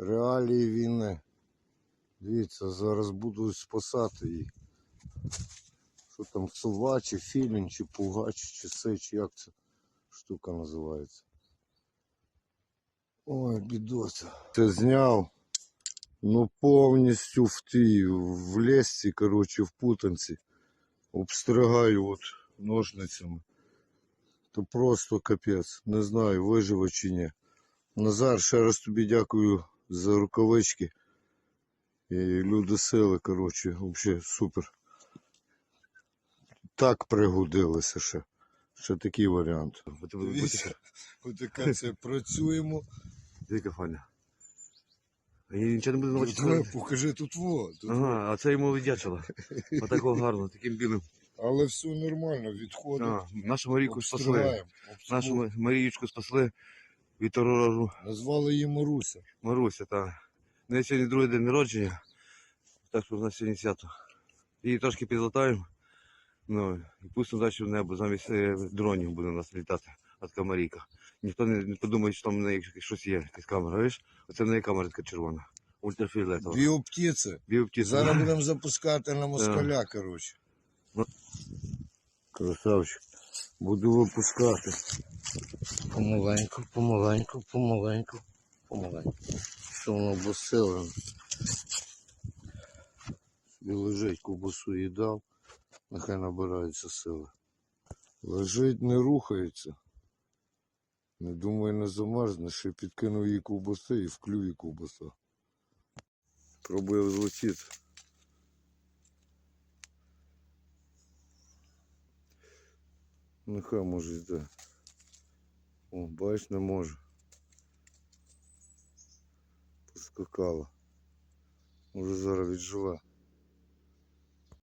Реалії війни. Дивіться, зараз буду спасати її. Що там, сова, чи філін, чи пугач, чи сей, чи як ця штука називається. Ой, бідося. Це зняв. Ну повністю в тій, в лесці, коротше, в путанці. Обстригаю от ножницями. То просто капець. Не знаю, виживе чи ні. Назар, ще раз тобі дякую за рукавички. І люди сили, коротше, взагалі супер. Так пригодилися ще. Ще такий варіант. Дивіться, це працюємо. Яка файна. А я нічого не буду Ну, давай, покажи тут во. Тут. Ага, а це йому віддячило. Отакого гарно, таким білим. Але все нормально, відходить. А, нашу Марійку спасли. Нашу Обструг- спасли від Назвали її Маруся. Маруся, та. У неї сьогодні другий день народження. Так що у нас сьогодні свято. Її трошки підлатаємо. Ну, і пустимо далі в небо, замість е, дронів буде у нас літати. Така Марійка. Ніхто не, не подумає, що там в неї щось є, якась камера, видиш? Оце в неї камера така червона. Ультрафіолетова. Біоптіці. Біоптіця. Зараз будемо запускати на москаля, коротше. Ну. Красавчик. Буду випускати. Помаленьку, помаленьку, помаленьку, помаленьку. Що воно босило. І лежить, ковбасу їдав, нехай набирається сили. Лежить, не рухається. Не думаю, не замерзне, ще підкинув їй ковбаси і в клюві ковбаса. Пробує злетіти. Нехай може йде. О, бачиш, не може. Поскакала. Може зараз відживе.